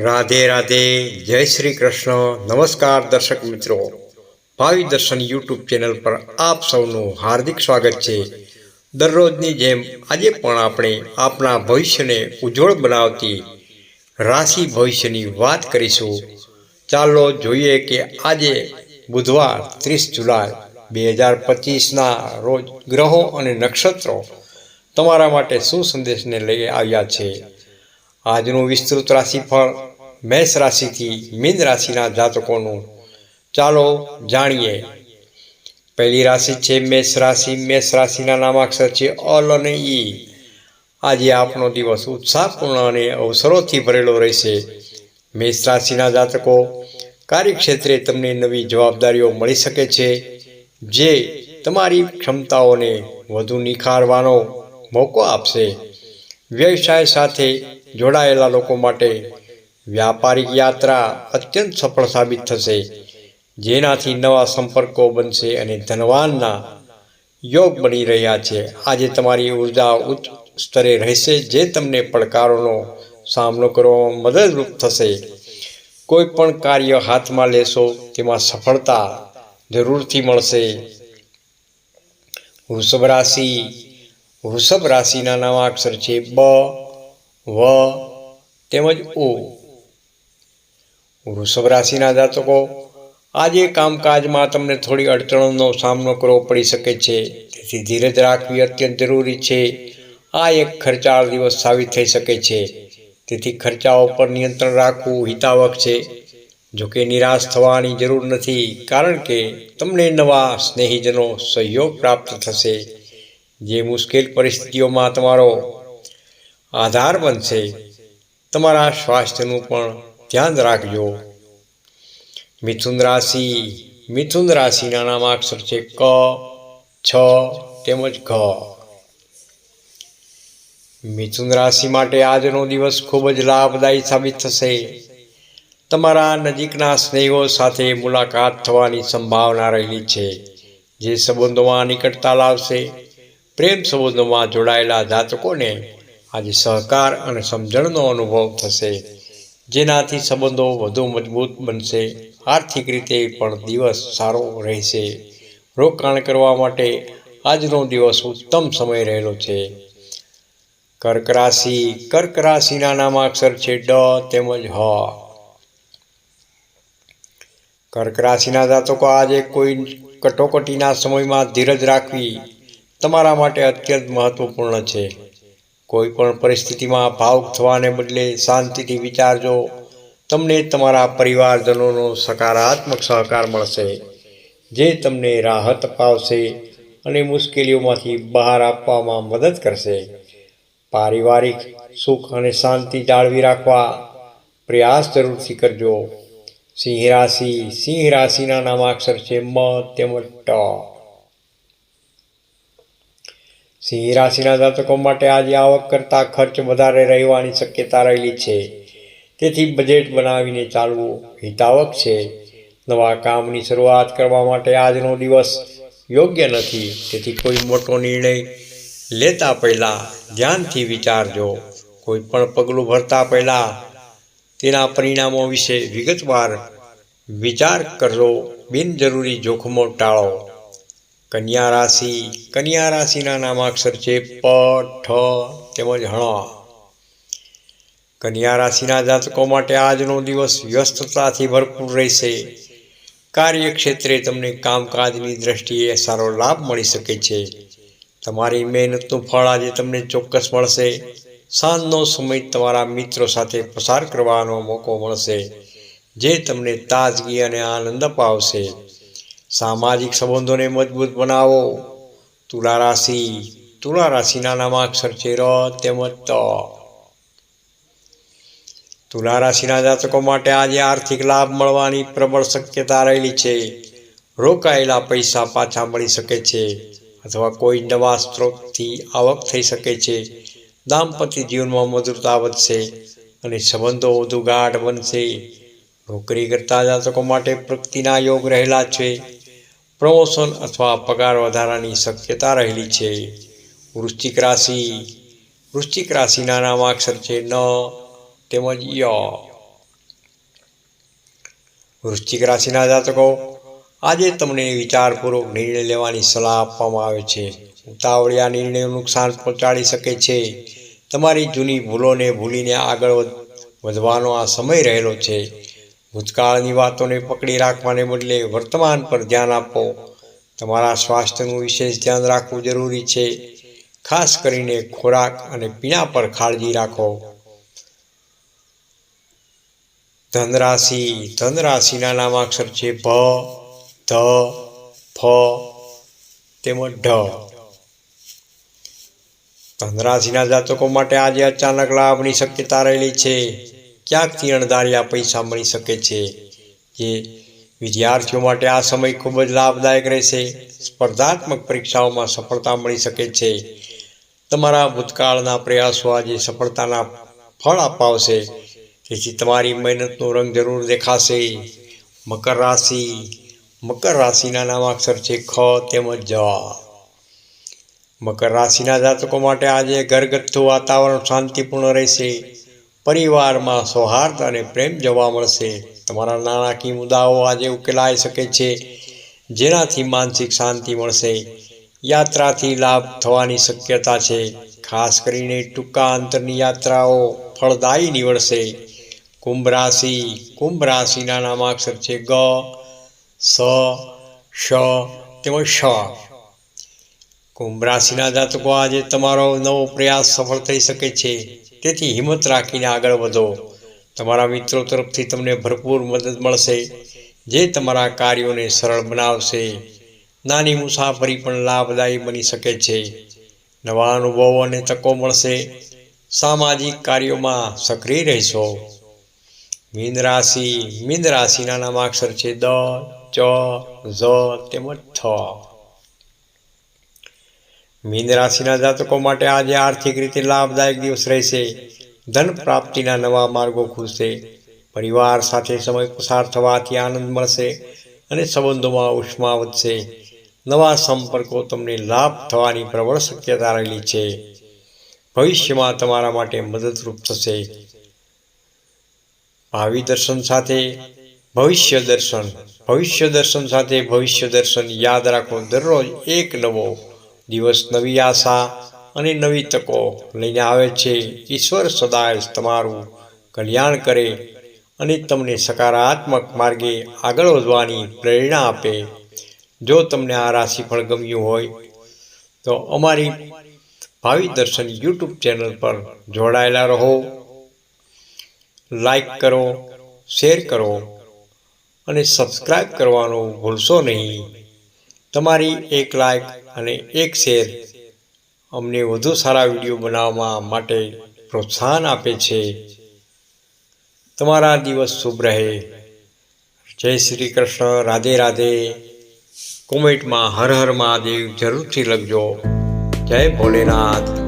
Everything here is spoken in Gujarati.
રાધે રાધે, જય શ્રી કૃષ્ણ. નમસ્કાર દર્શક મિત્રો. ભાવિ દર્શન યુટ્યુબ ચેનલ પર આપ સૌનું હાર્દિક સ્વાગત છે. દરરોજની જેમ આજે પણ આપણે આપણા ભવિષ્યને ઉજ્જવળ બનાવતી રાશિ ભવિષ્યની વાત કરીશું. ચાલો જોઈએ કે આજે બુધવાર ત્રીસ જુલાઈ બે હજાર પચીસના રોજ ગ્રહો અને નક્ષત્રો તમારા માટે શું સંદેશને લઈ આવ્યા છે. આજનું વિસ્તૃત રાશિફળ મેષ રાશિથી મીન રાશિના જાતકોનું. ચાલો જાણીએ. પહેલી રાશિ છે મેષ રાશિ. મેષ રાશિના નામાક્ષર છે અલ અને ઈ આજે આપનો દિવસ ઉત્સાહપૂર્ણ અને અવસરોથી ભરેલો રહેશે. મેષ રાશિના જાતકો, કાર્યક્ષેત્રે તમને નવી જવાબદારીઓ મળી શકે છે, જે તમારી ક્ષમતાઓને વધુ નિખારવાનો મોકો આપશે. વ્યવસાય સાથે જોડાયેલા લોકો માટે વ્યાપારિક યાત્રા અત્યંત સફળ સાબિત થશે. જેનાથી નવા સંપર્કો બનશે અને ધનવાનના યોગ બની રહ્યા છે. આજે તમારી ઊર્જા ઉચ્ચ સ્તરે રહેશે, જે તમને પડકારોનો સામનો કરવામાં મદદરૂપ થશે. કોઈ પણ કાર્ય હાથમાં લેશો, તેમાં સફળતા જરૂરથી મળશે. વૃષભ રાશિ, વૃષભ રાશિના નવા અક્ષર છે બ. વ તેમજ ઓ વૃષભ રાશિના જાતકો, આજે કામકાજમાં તમને થોડી અડચણોનો સામનો કરવો પડી શકે છે. તેથી ધીરજ રાખવી અત્યંત જરૂરી છે. આ એક ખર્ચાળ દિવસ સાબિત થઈ શકે છે. તેથી ખર્ચાઓ પર નિયંત્રણ રાખવું હિતાવક છે. જોકે નિરાશ થવાની જરૂર નથી, કારણ કે તમને નવા સ્નેહીજનો સહયોગ પ્રાપ્ત થશે. જે મુશ્કેલ પરિસ્થિતિઓમાં તમારો આધાર બનશે તમારા સ્વાસ્થ્યનું પણ ધ્યાન રાખજો. મિથુન રાશિ, મિથુન રાશિના નામાક્ષર છે ક, છ તેમજ ઘ. મિથુન રાશિ માટે આજનો દિવસ ખૂબ જ લાભદાયી સાબિત થશે. તમારા નજીકના સ્નેહો સાથે મુલાકાત થવાની સંભાવના રહેલી છે. જે સંબંધોમાં નિકટતા લાવશે. પ્રેમ સંબંધોમાં જોડાયેલા જાતકોને આજે સહકાર અને સમજણનો અનુભવ થશે. જેનાથી સંબંધો વધુ મજબૂત બનશે. આર્થિક રીતે પણ દિવસ સારો રહેશે. રોકાણ કરવા માટે આજનો દિવસ ઉત્તમ સમય રહેલો છે. કર્ક રાશિ, કર્ક રાશિના નામાક્ષર છે ડ તેમજ હ. કર્ક રાશિના જાતકો આજે કોઈ કટોકટીના સમયમાં ધીરજ રાખવી તમારા માટે અત્યંત મહત્વપૂર્ણ છે. કોઈ પણ પરિસ્થિતિમાં ભાવુક થવાને બદલે શાંતિથી વિચારજો. તમને તમારા પરિવારજનોનો સકારાત્મક સહકાર મળશે. જે તમને રાહત અપાવશે અને મુશ્કેલીઓમાંથી બહાર આપવામાં મદદ કરશે. પારિવારિક સુખ અને શાંતિ જાળવી રાખવા પ્રયાસ જરૂરથી કરજો. સિંહ રાશિ સિંહ રાશિના નામાક્ષર છે મ તેમજ ટ. સિંહ રાશિના જાતકો માટે આજે આવક કરતાં ખર્ચ વધારે રહેવાની શક્યતા રહેલી છે. તેથી બજેટ બનાવીને ચાલવું હિતાવક છે. નવા કામની શરૂઆત કરવા માટે આજનો દિવસ યોગ્ય નથી. તેથી કોઈ મોટો નિર્ણય લેતા પહેલાં ધ્યાનથી વિચારજો. કોઈ પણ પગલું ભરતા પહેલાં તેના પરિણામો વિશે વિગતવાર વિચાર કરજો. બિનજરૂરી જોખમો ટાળો. કન્યા રાશિ. કન્યા રાશિના નામાક્ષર છે પ, ઠ તેમજ હણ કન્યા રાશિના જાતકો માટે આજનો દિવસ વ્યસ્તતાથી ભરપૂર રહેશે. કાર્યક્ષેત્રે તમને કામકાજની દ્રષ્ટિએ સારો લાભ મળી શકે છે. તમારી મહેનતનું ફળ આજે તમને ચોક્કસ મળશે. સાંજનો સમય તમારા મિત્રો સાથે પસાર કરવાનો મોકો મળશે, જે તમને તાજગી અને આનંદ અપાવશે. સામાજિક સંબંધોને મજબૂત બનાવો. તુલા રાશિ તુલા રાશિના નામાક્ષર છે ર તેમજ ત. તુલા રાશિના જાતકો માટે આજે આર્થિક લાભ મળવાની પ્રબળ શક્યતા રહેલી છે. રોકાયેલા પૈસા પાછા મળી શકે છે અથવા કોઈ નવા સ્ત્રોતથી આવક થઈ શકે છે. દાંપત્ય જીવનમાં મધુરતા વધશે અને સંબંધો વધુ ગાઢ બનશે. નોકરી કરતા જાતકો માટે પ્રગતિના યોગ રહેલા છે. પ્રમોશન અથવા પગાર વધારાની શક્યતા રહેલી છે. વૃશ્ચિક રાશિ, વૃશ્ચિક રાશિના નામાક્ષર છે ન તેમજ ય. વૃશ્ચિક રાશિના જાતકો, આજે તમને વિચારપૂર્વક નિર્ણય લેવાની સલાહ આપવામાં આવે છે. ઉતાવળિયા નિર્ણયો નુકસાન પહોંચાડી શકે છે. તમારી જૂની ભૂલોને ભૂલીને આગળ વધ- વધવાનો આ સમય રહેલો છે. ભૂતકાળની વાતોને પકડી રાખવાને બદલે વર્તમાન પર ધ્યાન આપો. તમારા સ્વાસ્થ્યનું વિશેષ ધ્યાન રાખવું જરૂરી છે. ખાસ કરીને ખોરાક અને પીણા પર કાળજી રાખો. ધનરાશિ, ધનરાશિના નામાક્ષર છે ભ, ધ, ફ, તેમજ ઢ. ધનરાશિના જાતકો માટે આજે અચાનક લાભની શક્યતા રહેલી છે. ક્યાંકથી અણધાર્યા પૈસા મળી શકે છે જે વિદ્યાર્થીઓ માટે આ સમય ખૂબ જ લાભદાયક રહેશે. સ્પર્ધાત્મક પરીક્ષાઓમાં સફળતા મળી શકે છે. તમારા ભૂતકાળના પ્રયાસો આજે સફળતાના ફળ અપાવશે. તેથી તમારી મહેનતનો રંગ જરૂર દેખાશે. મકર રાશિ, મકર રાશિના નામાક્ષર છે ખ તેમજ જ મકર રાશિના જાતકો માટે આજે ઘરગથ્થુ વાતાવરણ શાંતિપૂર્ણ રહેશે. પરિવારમાં સૌહાર્દ અને પ્રેમ જોવા મળશે. તમારા નાણાકીય મુદ્દાઓ આજે ઉકેલાઈ શકે છે, જેનાથી માનસિક શાંતિ મળશે. યાત્રાથી લાભ થવાની શક્યતા છે. ખાસ કરીને ટૂંકા અંતરની યાત્રાઓ ફળદાયી નીવડશે. કુંભ રાશિ, કુંભ રાશિના નામાક્ષર છે ગ, સ શ તેમજ શ કુંભ રાશિના જાતકો આજે તમારો નવો પ્રયાસ સફળ થઈ શકે છે. તેથી હિંમત રાખીને આગળ વધો. તમારા મિત્રો તરફથી તમને ભરપૂર મદદ મળશે, જે તમારા કાર્યોને સરળ બનાવશે. નાની મુસાફરી પણ લાભદાયી બની શકે છે. નવા અનુભવો અને તકો મળશે. સામાજિક કાર્યોમાં સક્રિય રહેશો. મીન રાશિ, મીન રાશિના નામાક્ષર છે દ, ચ, ઝ, તેમજ થ. મીન રાશિના જાતકો માટે આજે આર્થિક રીતે લાભદાયક દિવસ રહેશે. ધન પ્રાપ્તિના નવા માર્ગો ખુલશે. પરિવાર સાથે સમય પસાર થવાથી આનંદ મળશે અને સંબંધોમાં ઉષ્મા વધશે. નવા સંપર્કો તમને લાભ થવાની પ્રબળ શક્યતા રહેલી છે. ભવિષ્યમાં તમારા માટે મદદરૂપ થશે. ભાવિ દર્શન સાથે ભવિષ્ય દર્શન. ભવિષ્ય દર્શન સાથે ભવિષ્ય દર્શન યાદ રાખો. દરરોજ એક નવો દિવસ નવી આશા અને નવી તકો લઈને આવે છે. ઈશ્વર સદાય તમારું કલ્યાણ કરે અને તમને સકારાત્મક માર્ગે આગળ વધવાની પ્રેરણા આપે. જો તમને આ રાશિફળ ગમ્યું હોય, તો અમારી ભાવિ દર્શન યુટ્યુબ ચેનલ પર જોડાયેલા રહો. લાઈક કરો, શેર કરો અને સબસ્ક્રાઈબ કરવાનું ભૂલશો નહીં. તમારી એક લાઈક અને એક શેર અમને વધુ સારા વીડિયો બનાવવા માટે પ્રોત્સાહન આપે છે. તમારા દિવસ શુભ રહે. જય શ્રી કૃષ્ણ. રાધે રાધે. કોમેન્ટમાં હર હર મહાદેવ જરૂરથી લખજો. જય ભોલેનાથ.